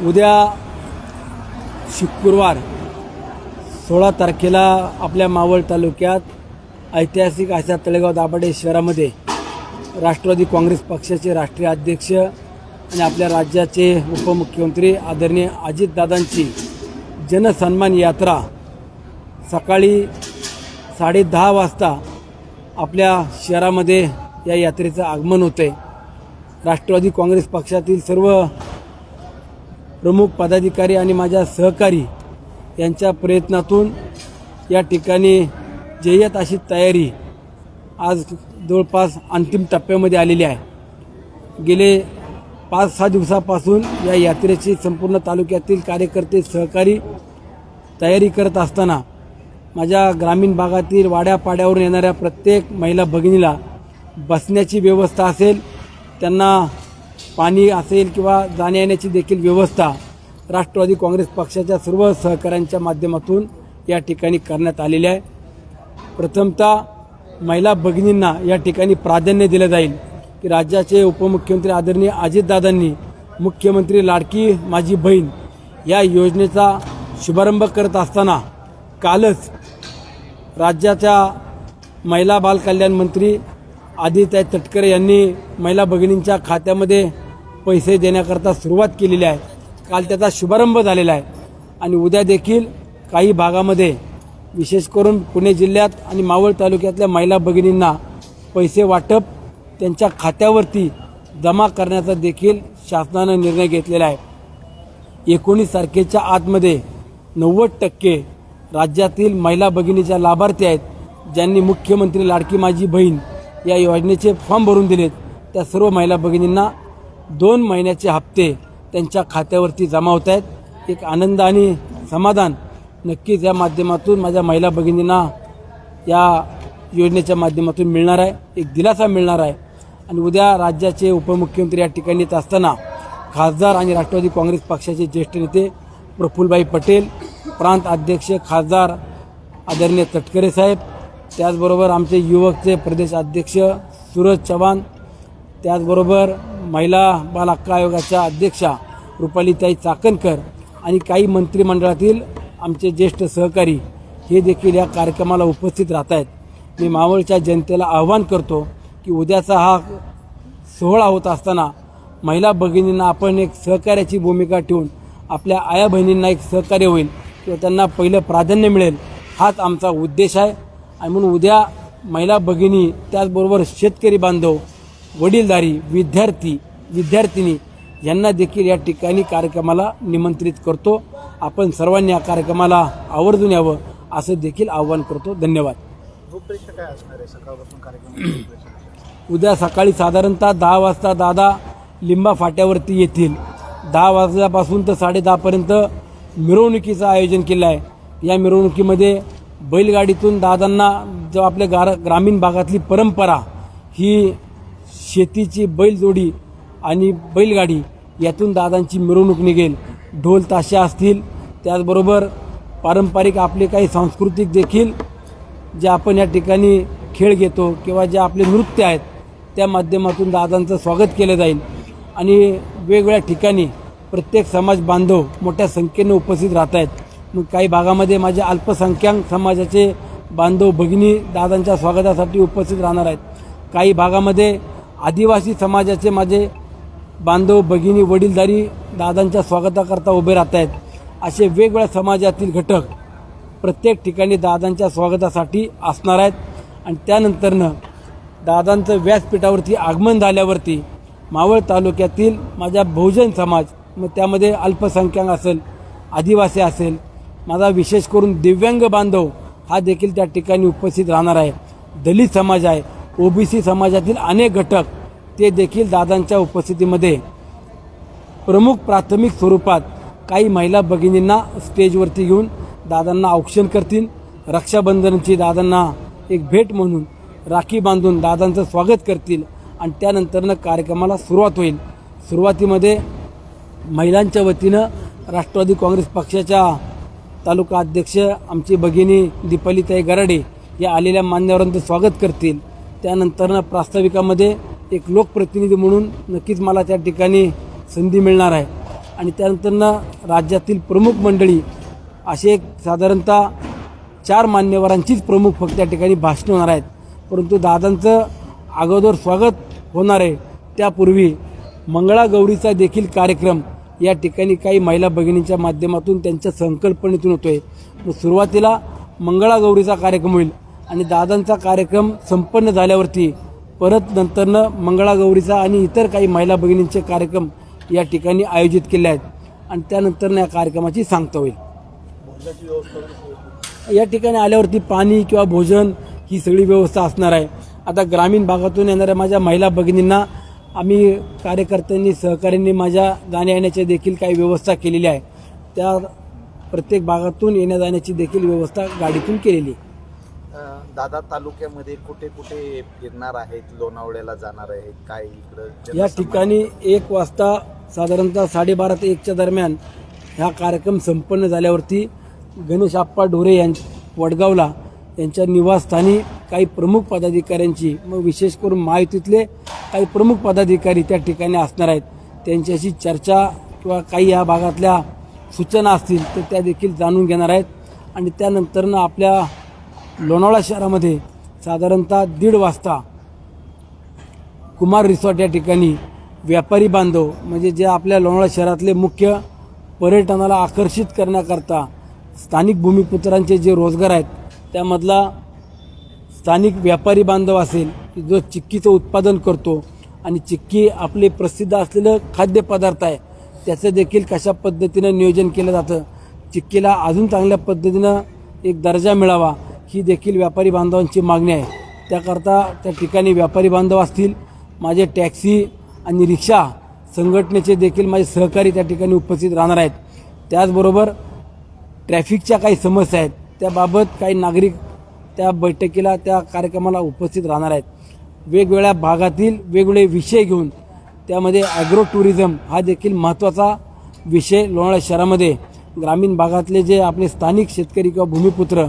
उद्या शुक्रवार सोळा तारखेला आपल्या मावळ तालुक्यात ऐतिहासिक अशा तळेगाव दाभाडे शहरामध्ये राष्ट्रवादी काँग्रेस पक्षाचे राष्ट्रीय अध्यक्ष आणि आपल्या राज्याचे उपमुख्यमंत्री आदरणीय अजितदादांची जनसन्मान यात्रा सकाळी साडेदहा वाजता आपल्या शहरामध्ये या यात्रेचं आगमन होते राष्ट्रवादी काँग्रेस पक्षातील सर्व प्रमुख पदाधिकारी आणि माझ्या सहकारी यांच्या प्रयत्नातून या ठिकाणी जय्यत अशी तयारी आज जवळपास अंतिम टप्प्यामध्ये आलेली आहे. गेले पाच सहा दिवसापासून या यात्रेची संपूर्ण तालुक्यातील कार्यकर्ते सहकारी तयारी करत असताना माझ्या ग्रामीण भागातील वाड्यापाड्यावरून येणाऱ्या प्रत्येक महिला भगिनीला बसण्याची व्यवस्था असेल त्यांना पाणी असेल किंवा जाण्यायेण्याची देखील व्यवस्था राष्ट्रवादी काँग्रेस पक्षाच्या सर्व सहकाऱ्यांच्या माध्यमातून या ठिकाणी करण्यात आलेली आहे. प्रथमतः महिला भगिनींना या ठिकाणी प्राधान्य दिलं जाईल की राज्याचे उपमुख्यमंत्री आदरणीय अजितदादांनी मुख्यमंत्री लाडकी माझी बहीण या योजनेचा शुभारंभ करत असताना कालच राज्याच्या महिला बाल कल्याण मंत्री आदित्य तटकरे यांनी महिला भगिनींच्या खात्यामध्ये पैसे देण्याकरता सुरुवात केलेली आहे. काल त्याचा शुभारंभ झालेला आहे. आणि उद्या देखील काही भागामध्ये विशेष करून पुणे जिल्ह्यात आणि मावळ तालुक्यातल्या महिला भगिनींना पैसे वाटप त्यांच्या खात्यावरती जमा करण्याचा देखील शासनानं निर्णय घेतलेला आहे. एकोणीस तारखेच्या आतमध्ये नव्वद टक्के राज्यातील महिला भगिनीच्या लाभार्थी आहेत ज्यांनी मुख्यमंत्री लाडकी माझी बहीण या योजनेचे फॉर्म भरून दिलेत. त्या सर्व महिला भगिनींना दोन महिन्याचे हप्ते त्यांच्या खात्यावरती जमा होत आहेत. एक आनंद आणि समाधान नक्कीच या माध्यमातून माझ्या महिला भगिनींना या योजनेच्या माध्यमातून मिळणार आहे. एक दिलासा मिळणार आहे. आणि उद्या राज्याचे उपमुख्यमंत्री या ठिकाणी येत असताना खासदार आणि राष्ट्रवादी काँग्रेस पक्षाचे ज्येष्ठ नेते प्रफुल्लभाई पटेल प्रांत अध्यक्ष खासदार आदरणीय तटकरे साहेब त्याचबरोबर आमचे युवकचे प्रदेश अध्यक्ष सूरज चव्हाण त्याचबरोबर महिला बाल हक्क आयोगाच्या अध्यक्षा रुपालीताई चाकणकर आणि काही मंत्रिमंडळातील आमचे ज्येष्ठ सहकारी हे देखील या कार्यक्रमाला उपस्थित राहत आहेत मी मावळच्या जनतेला आव्हान करतो की उद्याचा हा सोहळा होत असताना महिला भगिनींना आपण एक सहकार्याची भूमिका ठेवून आपल्या आया बहिणींना एक सहकार्य होईल किंवा त्यांना पहिलं प्राधान्य मिळेल हाच आमचा उद्देश आहे. आणि म्हणून उद्या महिला भगिनी त्याचबरोबर शेतकरी बांधव वडीलधारी विद्यार्थी विद्यार्थिनी यांना देखील या ठिकाणी कार्यक्रमाला निमंत्रित करतो. आपण सर्वांनी या कार्यक्रमाला आवर्जून यावं असं देखील आवाहन करतो. धन्यवाद. रूपरेषा काय असणार आहे? सकाळपासून कार्यक्रम उद्या सकाळी साधारणतः दहा वाजता दादा लिंबा फाट्यावरती येतील. दहा वाजल्यापासून तर साडेदहापर्यंत मिरवणुकीचं आयोजन केलं आहे या मिरवणुकीमध्ये बैलगाडीतून दादांना जो आपल्या गार ग्रामीण भागातली परंपरा ही शेतीची बैलजोडी आणि बैलगाडी यातून दादांची मिरवणूक निघेल. ढोल ताशा असतील. त्याचबरोबर पारंपरिक आपले काही सांस्कृतिक देखील जे आपण या ठिकाणी खेळ घेतो किंवा जे आपले नृत्य आहेत त्या माध्यमातून दादांचं स्वागत केलं जाईल. आणि वेगवेगळ्या ठिकाणी प्रत्येक समाज बांधव मोठ्या संख्येने उपस्थित राहत आहेत. मग काही भागामध्ये माझ्या अल्पसंख्याक समाजाचे बांधव भगिनी दादांच्या स्वागतासाठी उपस्थित राहणार आहेत. काही भागामध्ये आदिवासी समाजाचे माझे बांधव भगिनी वडीलधारी दादांच्या स्वागताकरता उभे राहत आहेत असे वेगवेगळ्या समाजातील घटक प्रत्येक ठिकाणी दादांच्या स्वागतासाठी असणार आहेत. आणि त्यानंतरनं दादांचं व्यासपीठावरती आगमन झाल्यावरती मावळ तालुक्यातील माझा बहुजन समाज मग त्यामध्ये अल्पसंख्याक असेल आदिवासी असेल माझा विशेष करून दिव्यांग बांधव हा देखील त्या ठिकाणी उपस्थित राहणार आहे. दलित समाज आहे ओबीसी समाजातील अनेक घटक ते देखील दादांच्या उपस्थितीमध्ये प्रमुख प्राथमिक स्वरूपात काही महिला भगिनींना स्टेजवरती घेऊन दादांना औक्षण करतील. रक्षाबंधनची दादांना एक भेट म्हणून राखी बांधून दादांचं स्वागत करतील आणि त्यानंतरनं कार्यक्रमाला सुरुवात होईल. सुरुवातीमध्ये महिलांच्या वतीनं राष्ट्रवादी काँग्रेस पक्षाच्या तालुका अध्यक्ष आमची भगिनी दीपालीताई गराडे या आलेल्या मान्यवरांचं स्वागत करतील. त्यानंतरनं प्रास्ताविकामध्ये एक लोकप्रतिनिधी म्हणून नक्कीच मला त्या ठिकाणी संधी मिळणार आहे. आणि त्यानंतरनं राज्यातील प्रमुख मंडळी असे एक साधारणतः चार मान्यवरांचीच प्रमुख फक्त त्या ठिकाणी भाषणं होणार आहेत. परंतु दादांचं अगोदर स्वागत होणार आहे. त्यापूर्वी मंगळागौरीचा देखील कार्यक्रम या ठिकाणी काही महिला भगिनींच्या माध्यमातून त्यांच्या संकल्पनेतून होतोय. मग सुरुवातीला मंगळागौरीचा कार्यक्रम होईल. आणि दादांचा कार्यक्रम संपन्न झाल्यावरती परत नंतरनं मंगळागौरीचा आणि इतर काही महिला भगिनींचे कार्यक्रम या ठिकाणी आयोजित केले आहेत. आणि त्यानंतर या कार्यक्रमाची सांगता होईल. या ठिकाणी आल्यावरती पाणी किंवा भोजन ही सगळी व्यवस्था असणार आहे. आता ग्रामीण भागातून येणाऱ्या माझ्या महिला भगिनींना आम्ही कार्यकर्त्यांनी सहकाऱ्यांनी माझ्या जाण्या येण्याची देखील काही व्यवस्था केलेली आहे. त्या प्रत्येक भागातून येण्या जाण्याची देखील व्यवस्था गाडीतून केलेली आहे. दादा तालुक्यामध्ये कुठे कुठे फिरणार आहेत? लोणावळ्याला जाणार आहेत? काय इकडं या ठिकाणी एक वाजता साधारणतः साडेबारा ते एकच्या दरम्यान हा कार्यक्रम संपन्न झाल्यावरती गणेश आप्पा ढोरे यां वडगावला यांच्या निवासस्थानी काही प्रमुख पदाधिकाऱ्यांची मग विशेष करून महायुतीतले काही प्रमुख पदाधिकारी त्या ठिकाणी असणार आहेत. त्यांच्याशी चर्चा किंवा काही या भागातल्या सूचना असतील तर त्या देखील जाणून घेणार आहेत. आणि त्यानंतरनं आपल्या लोणावळा शहरामध्ये साधारणतः दीड वाजता कुमार रिसॉर्ट या ठिकाणी व्यापारी बांधव म्हणजे जे आपल्या लोणावळा शहरातले मुख्य पर्यटनाला आकर्षित करण्याकरता स्थानिक भूमिपुत्रांचे जे रोजगार आहेत त्यामधला स्थानिक व्यापारी बांधव असेल की जो चिक्कीचं उत्पादन करतो आणि चिक्की आपले प्रसिद्ध असलेलं खाद्यपदार्थ आहे त्याचं देखील कशा पद्धतीनं नियोजन केलं जातं चिक्कीला अजून चांगल्या पद्धतीनं एक दर्जा मिळावा ही देखील व्यापारी बांधवांची मागणी आहे. त्याकरता त्या ठिकाणी व्यापारी बांधव असतील माझे टॅक्सी आणि रिक्षा संघटनेचे देखील माझे सहकारी त्या ठिकाणी उपस्थित राहणार आहेत. त्याचबरोबर ट्रॅफिकच्या काही समस्या आहेत त्याबाबत काही नागरिक त्या बैठकीला त्या कार्यक्रमाला उपस्थित राहणार आहेत. वेगवेगळ्या भागातील वेगवेगळे विषय घेऊन त्यामध्ये ॲग्रो टुरिझम हा देखील महत्त्वाचा विषय लोणावळा शहरामध्ये. ग्रामीण भागातले जे आपले स्थानिक शेतकरी किंवा भूमिपुत्र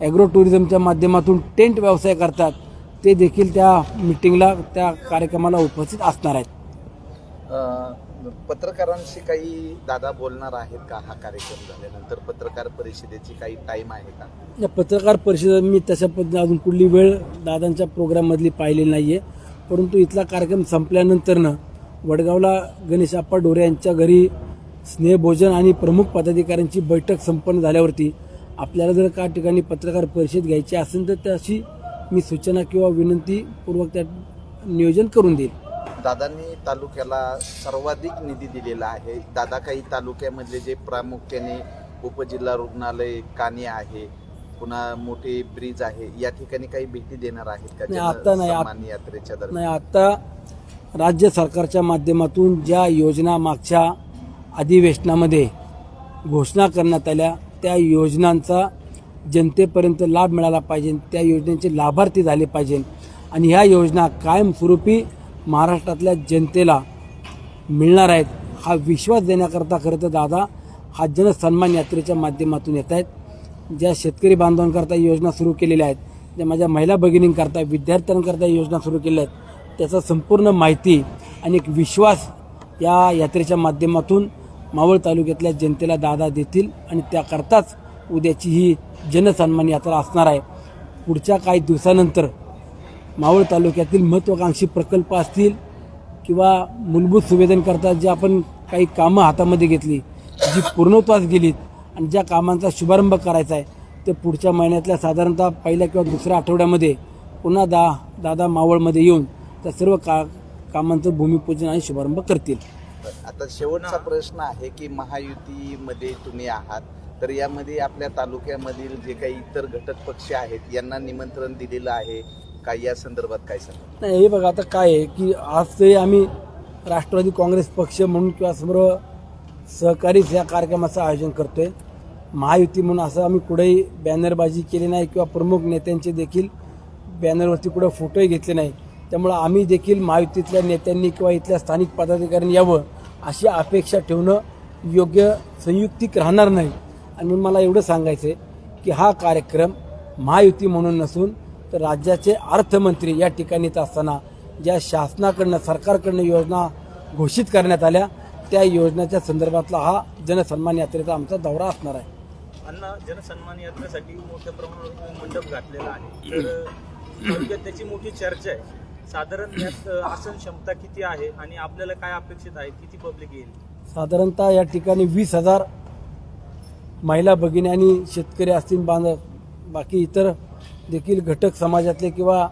ॲग्रो टुरिझमच्या माध्यमातून टेंट व्यवसाय करतात. ते देखील त्या मिटिंगला त्या कार्यक्रमाला उपस्थित असणार आहेत. पत्रकारांशी काही दादा बोलणार आहेत का? हा कार्यक्रम झाल्यानंतर पत्रकार परिषदेची काही टाइम आहे का? या पत्रकार परिषदेत मी तशा पद्धतीने अजून कुठली वेळ दादांच्या प्रोग्राममधली पाहिलेली नाही आहे परंतु इथला कार्यक्रम संपल्यानंतरनं वडगावला गणेश आप्पा डोरे यांच्या घरी स्नेहभोजन आणि प्रमुख पदाधिकाऱ्यांची बैठक संपन्न झाल्यावरती आपल्याला जर का ठिकाणी पत्रकार परिषद घ्यायची असेल तर त्याची मी सूचना किंवा विनंतीपूर्वक त्या नियोजन करून देईल. दादांनी तालुक्याला सर्वाधिक निधी दिलेला आहे. दादा काही तालुक्यामधले जे प्रामुख्याने उपजिल्हा रुग्णालय काने आहे पुन्हा मोठे ब्रिज आहे या ठिकाणी काही भेटी देणार आहेत का? नाही, आता नाही. यात्रेच्या दरम्यान. नाही आता राज्य सरकारच्या माध्यमातून ज्या योजना मागच्या अधिवेशनामध्ये घोषणा करण्यात आल्या त्या योजनांचा जनतेपर्यंत लाभ मिळाला पाहिजे त्या योजनेचे लाभार्थी झाले पाहिजे. आणि ह्या योजना कायमस्वरूपी महाराष्ट्रातल्या जनतेला मिळणार आहेत हा विश्वास देण्याकरता खरं तर दादा हा जनसन्मान यात्रेच्या माध्यमातून येत आहेत. ज्या शेतकरी बांधवांकरता योजना सुरू केलेल्या आहेत ज्या माझ्या महिला भगिनींकरता विद्यार्थ्यांकरता योजना सुरू केल्या आहेत त्याचा संपूर्ण माहिती आणि एक विश्वास या यात्रेच्या माध्यमातून मावळ तालुक्यातल्या जनतेला दादा देतील आणि त्याकरताच उद्याची ही जनसन्मान यात्रा असणार आहे. पुढच्या काही दिवसानंतर मावळ तालुक्यातील महत्त्वाकांक्षी प्रकल्प असतील किंवा मूलभूत सुवेदनकरता जे आपण काही कामं हातामध्ये घेतली जी पूर्णत्वास गेलीत आणि ज्या कामांचा शुभारंभ करायचा आहे ते पुढच्या महिन्यातल्या साधारणतः पहिल्या किंवा दुसऱ्या आठवड्यामध्ये पुन्हा दा दादा मावळमध्ये येऊन त्या सर्व का कामांचं भूमिपूजन आणि शुभारंभ करतील. आता शेवटचा प्रश्न आहे की महायुतीमध्ये तुम्ही आहात तर यामध्ये आपल्या तालुक्यामधील जे काही इतर घटक पक्ष आहेत यांना निमंत्रण दिलेलं आहे का? या संदर्भात काय सांगा नाही हे बघा आता काय आहे की आज ते आम्ही राष्ट्रवादी काँग्रेस पक्ष म्हणून किंवा समोर सहकारीच या कार्यक्रमाचं आयोजन करतोय. महायुती म्हणून असं आम्ही कुठेही बॅनरबाजी केली नाही किंवा प्रमुख नेत्यांचे देखील बॅनरवरती कुठं फोटोही घेतले नाही. त्यामुळं आम्ही देखील महायुतीतल्या नेत्यांनी किंवा इथल्या स्थानिक पदाधिकाऱ्यांनी यावं अशी अपेक्षा ठेवणं योग्य संयुक्तिक राहणार नाही. आणि मला एवढं सांगायचं आहे की हा कार्यक्रम महायुती म्हणून नसून तर राज्याचे अर्थमंत्री या ठिकाणीच असताना ज्या शासनाकडनं सरकारकडनं योजना घोषित करण्यात आल्या त्या योजनेच्या संदर्भातला हा जनसन्मान यात्रेचा आमचा दौरा असणार आहे. अण्णा जनसन्मान यात्रेसाठी मोठ्या प्रमाणावर मंडप घातलेला आहे. तर त्याची मोठी चर्चा आहे. साधारण यात आसन क्षमता किती आहे आणि आपल्याला काय अपेक्षित आहे? किती पब्लिक येईल? साधारणतः या ठिकाणी वीस हजार महिला भगिनी आणि शेतकरी असतील बांध बाकी इतर देखील घटक समाजातले किंवा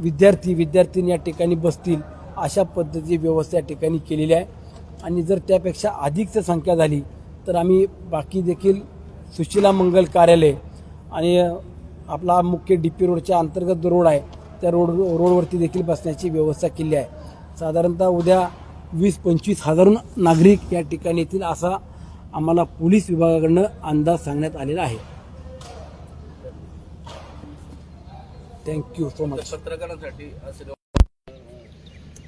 विद्यार्थी विद्यार्थीनी या ठिकाणी बसतील अशा पद्धतीची व्यवस्था या ठिकाणी केलेली आहे. आणि जर त्यापेक्षा अधिकच संख्या झाली तर आम्ही बाकी देखील सुशिला मंगल कार्यालय आणि आपला मुख्य डी पी रोडच्या अंतर्गत रोड आहे त्या रोड रोडवरती देखील बसण्याची व्यवस्था केली आहे. साधारणतः उद्या वीस पंचवीस हजारून नागरिक या ठिकाणी येतील असा आम्हाला पोलीस विभागाकडनं अंदाज सांगण्यात आलेला आहे. थँक्यू सो मच पत्रकारांसाठी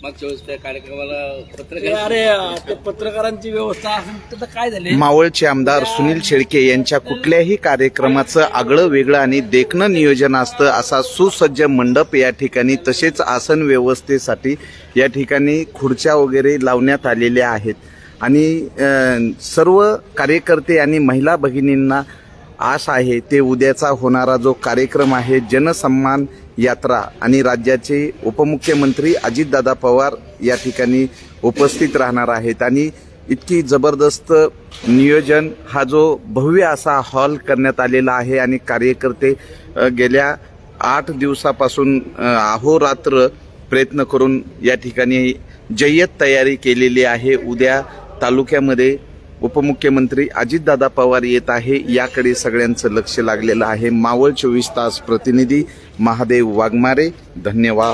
मागच्या वेळेस त्या कार्यक्रमाला पत्रकार अरे ते पत्रकारांची व्यवस्था असेल तर काय झाले? मावळचे आमदार सुनील शेळके यांच्या कुठल्याही कार्यक्रमाचं आगळं वेगळं आणि देखणं नियोजन असतं असा सुसज्ज मंडप या ठिकाणी तसेच आसन व्यवस्थेसाठी या ठिकाणी खुर्च्या वगैरे लावण्यात आलेल्या आहेत. आणि सर्व कार्यकर्ते आणि महिला भगिनींना आश आहे ते उद्याचा होणारा जो कार्यक्रम आहे जनसन्मान यात्रा आणि राज्याचे उपमुख्यमंत्री अजितदादा पवार या ठिकाणी उपस्थित राहणार आहेत. आणि इतकी जबरदस्त नियोजन हा जो भव्य असा हॉल करण्यात आलेला आहे आणि कार्यकर्ते गेल्या आठ दिवसापासून अहोरात्र प्रयत्न करून या ठिकाणी जय्यत तयारी केलेली आहे. उद्या तालुक्यामध्ये उपमुख्यमंत्री अजितदादा पवार येत आहे. याकडे सगळ्यांचं लक्ष लागलेलं आहे. मावळ चोवीस तास प्रतिनिधी महादेव वाघमारे. धन्यवाद.